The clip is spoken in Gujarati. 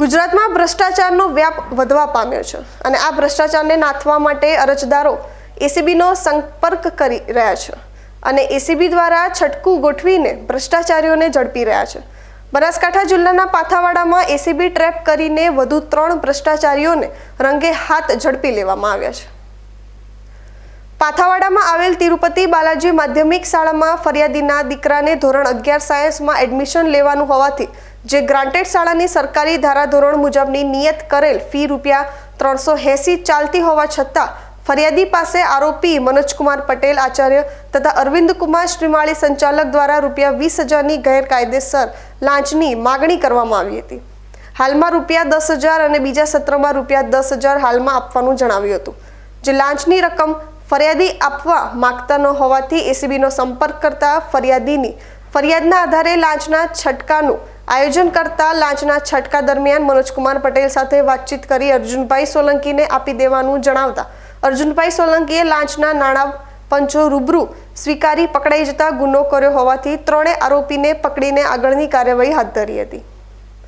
ગુજરાતમાં ભ્રષ્ટાચારનો વ્યાપ વધવા પામ્યો છે અને આ ભ્રષ્ટાચારને નાથવા માટે અરજદારો એસીબીનો સંપર્ક કરી રહ્યા છે અને એસીબી દ્વારા છટકું ગોઠવીને ભ્રષ્ટાચારીઓને ઝડપી રહ્યા છે. બનાસકાંઠા જિલ્લાના પાથાવાડામાં એસીબી ટ્રેપ કરીને વધુ ત્રણ ભ્રષ્ટાચારીઓને રંગે હાથ ઝડપી લેવામાં આવ્યા છે. પાથાવાડામાં આવેલ તિરુપતિ બાલાજી માધ્યમિક શાળામાં ફરિયાદીના દીકરાને ધોરણ અગિયાર સાયન્સમાં એડમિશન લેવાનું હોવાથી, જે ગ્રાન્ટેડ શાળાની સરકારી ધારાધોરણ મુજબની નિયત કરેલ ફી રૂપિયા ત્રણસો એંસી ચાલતી હોવા છતાં, ફરિયાદી પાસે આરોપી મનોજકુમાર પટેલ, આચાર્ય તથા અરવિંદકુમાર શ્રીમાળી સંચાલક દ્વારા રૂપિયા વીસ હજારની ગેરકાયદેસર લાંચની માગણી કરવામાં આવી હતી. હાલમાં રૂપિયા દસ હજાર અને બીજા સત્રમાં રૂપિયા દસ હજાર હાલમાં આપવાનું જણાવ્યું હતું. જે લાંચની રકમ ફરિયાદી આપવા માગતા ન હોવાથી એસીબીનો સંપર્ક કરતા ફરિયાદીની ફરિયાદના આધારે લાંચના છટકાનું આયોજન કરતા લાંચના છટકા દરમિયાન મનોજકુમાર પટેલ સાથે વાતચીત કરી અર્જુનભાઈ સોલંકીને આપી દેવાનું જણાવતા અર્જુનભાઈ સોલંકીએ લાંચના નાણાં પંચો રૂબરૂ સ્વીકારી પકડાઈ જતા ગુનો કર્યો હોવાથી ત્રણે આરોપીને પકડીને આગળની કાર્યવાહી હાથ ધરી હતી.